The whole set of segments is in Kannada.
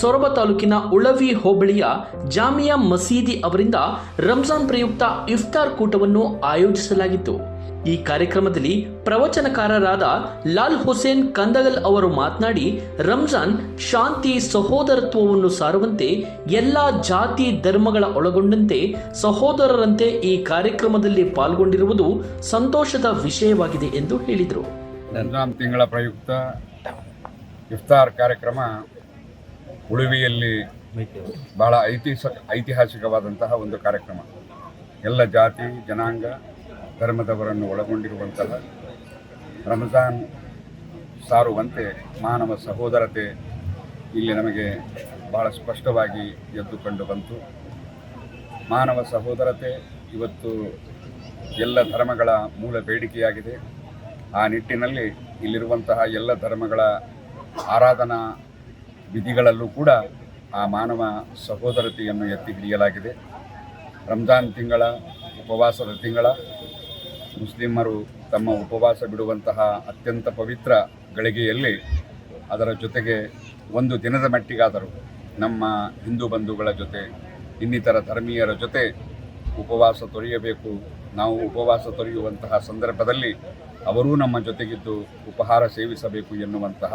ಸೊರಬ ತಾಲೂಕಿನ ಉಳವಿ ಹೋಬಳಿಯ ಜಾಮಿಯಾ ಮಸೀದಿ ಅವರಿಂದ ರಂಜಾನ್ ಪ್ರಯುಕ್ತ ಇಫ್ತಾರ್ ಕೂಟವನ್ನು ಆಯೋಜಿಸಲಾಗಿತ್ತು. ಈ ಕಾರ್ಯಕ್ರಮದಲ್ಲಿ ಪ್ರವಚನಕಾರರಾದ ಲಾಲ್ ಹುಸೇನ್ ಕಂದಗಲ್ ಅವರು ಮಾತನಾಡಿ, ರಂಜಾನ್ ಶಾಂತಿ ಸಹೋದರತ್ವವನ್ನು ಸಾರುವಂತೆ ಎಲ್ಲ ಜಾತಿ ಧರ್ಮಗಳ ಒಳಗೊಂಡಂತೆ ಸಹೋದರರಂತೆ ಈ ಕಾರ್ಯಕ್ರಮದಲ್ಲಿ ಪಾಲ್ಗೊಂಡಿರುವುದು ಸಂತೋಷದ ವಿಷಯವಾಗಿದೆ ಎಂದು ಹೇಳಿದರು. ರಂಜಾನ್ ಪ್ರಯುಕ್ತ ಇಫ್ತಾರ್ ಕಾರ್ಯಕ್ರಮ ಉಳುವಿಯಲ್ಲಿ ಬಹಳ ಐತಿಹಾಸ ಐತಿಹಾಸಿಕವಾದಂತಹ ಒಂದು ಕಾರ್ಯಕ್ರಮ. ಎಲ್ಲ ಜಾತಿ, ಜನಾಂಗ, ಧರ್ಮದವರನ್ನು ಒಳಗೊಂಡಿರುವಂತಹ ರಮಜಾನ್ ಸಾರುವಂತೆ ಮಾನವ ಸಹೋದರತೆ ಇಲ್ಲಿ ನಮಗೆ ಬಹಳ ಸ್ಪಷ್ಟವಾಗಿ ಎದ್ದು ಕಂಡು ಬಂತು. ಮಾನವ ಸಹೋದರತೆ ಇವತ್ತು ಎಲ್ಲ ಧರ್ಮಗಳ ಮೂಲ ಬೇಡಿಕೆಯಾಗಿದೆ. ಆ ನಿಟ್ಟಿನಲ್ಲಿ ಇಲ್ಲಿರುವಂತಹ ಎಲ್ಲ ಧರ್ಮಗಳ ಆರಾಧನಾ ವಿಧಿಗಳಲ್ಲೂ ಕೂಡ ಆ ಮಾನವ ಸಹೋದರತೆಯನ್ನು ಎತ್ತಿ ಹಿಡಿಯಲಾಗಿದೆ. ರಂಜಾನ್ ತಿಂಗಳ, ಉಪವಾಸದ ತಿಂಗಳ, ಮುಸ್ಲಿಮರು ತಮ್ಮ ಉಪವಾಸ ಬಿಡುವಂತಹ ಅತ್ಯಂತ ಪವಿತ್ರ ಗಳಿಗೆಯಲ್ಲಿ ಅದರ ಜೊತೆಗೆ ಒಂದು ದಿನದ ಮಟ್ಟಿಗಾದರೂ ನಮ್ಮ ಹಿಂದೂ ಬಂಧುಗಳ ಜೊತೆ, ಇನ್ನಿತರ ಧರ್ಮೀಯರ ಜೊತೆ ಉಪವಾಸ ತೊರೆಯಬೇಕು. ನಾವು ಉಪವಾಸ ತೊರೆಯುವಂತಹ ಸಂದರ್ಭದಲ್ಲಿ ಅವರೂ ನಮ್ಮ ಜೊತೆಗಿದ್ದು ಉಪಹಾರ ಸೇವಿಸಬೇಕು ಎನ್ನುವಂತಹ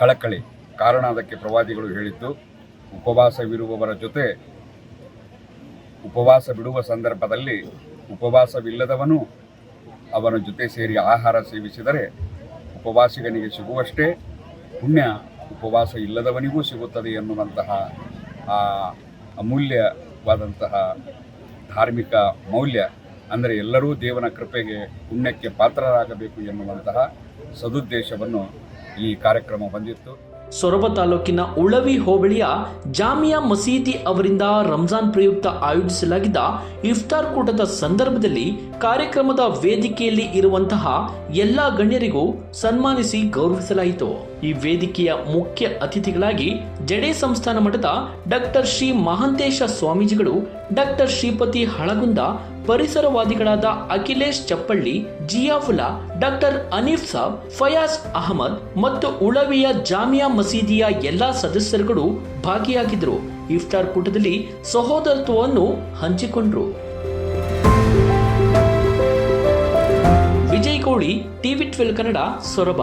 ಕಳಕಳಿ ಕಾರಣ ಅದಕ್ಕೆ ಪ್ರವಾದಿಗಳು ಹೇಳಿದ್ದು, ಉಪವಾಸವಿರುವವರ ಜೊತೆ ಉಪವಾಸ ಬಿಡುವ ಸಂದರ್ಭದಲ್ಲಿ ಉಪವಾಸವಿಲ್ಲದವನು ಅವನ ಜೊತೆ ಸೇರಿ ಆಹಾರ ಸೇವಿಸಿದರೆ ಉಪವಾಸಿಗನಿಗೆ ಸಿಗುವಷ್ಟೇ ಪುಣ್ಯ ಉಪವಾಸ ಇಲ್ಲದವನಿಗೂ ಸಿಗುತ್ತದೆ ಎನ್ನುವಂತಹ ಆ ಅಮೂಲ್ಯವಾದಂತಹ ಧಾರ್ಮಿಕ ಮೌಲ್ಯ. ಅಂದರೆ ಎಲ್ಲರೂ ದೇವನ ಕೃಪೆಗೆ ಪುಣ್ಯಕ್ಕೆ ಪಾತ್ರರಾಗಬೇಕು ಎನ್ನುವಂತಹ ಸದುದ್ದೇಶವನ್ನು ಈ ಕಾರ್ಯಕ್ರಮ ಹೊಂದಿತ್ತು ಸೊರಬ ತಾಲೂಕಿನ ಉಳವಿ ಹೋಬಳಿಯ ಜಾಮಿಯಾ ಮಸೀದಿ ಅವರಿಂದ ರಂಜಾನ್ ಪ್ರಯುಕ್ತ ಆಯೋಜಿಸಲಾಗಿದ್ದ ಇಫ್ತಾರ್ ಕೂಟದ ಸಂದರ್ಭದಲ್ಲಿ ಕಾರ್ಯಕ್ರಮದ ವೇದಿಕೆಯಲ್ಲಿ ಇರುವಂತಹ ಎಲ್ಲ ಗಣ್ಯರಿಗೂ ಸನ್ಮಾನಿಸಿ ಗೌರವಿಸಲಾಯಿತು. ಈ ವೇದಿಕೆಯ ಮುಖ್ಯ ಅತಿಥಿಗಳಾಗಿ ಜಡೆ ಸಂಸ್ಥಾನ ಮಠದ ಡಾಕ್ಟರ್ ಶ್ರೀ ಮಹಾಂತೇಶ ಸ್ವಾಮೀಜಿಗಳು ಡಾಕ್ಟರ್ ಶ್ರೀಪತಿ ಹಳಗುಂದ ಪರಿಸರವಾದಿಗಳಾದ ಅಖಿಲೇಶ್ ಚಪ್ಪಳ್ಳಿ ಜಿಯಾಫುಲಾ ಡಾಕ್ಟರ್ ಅನೀಫ್ ಸಾಬ್, ಫಯಾಜ್ ಅಹಮದ್ ಮತ್ತು ಉಳವಿಯ ಜಾಮಿಯಾ ಮಸೀದಿಯ ಎಲ್ಲಾ ಸದಸ್ಯರುಗಳು ಭಾಗಿಯಾಗಿದ್ದರು. ಇಫ್ತಾರ್ ಕೂಟದಲ್ಲಿ ಸಹೋದರತ್ವವನ್ನು ಹಂಚಿಕೊಂಡ್ರು. Vijay Koli TV twelve Kannada Soraba.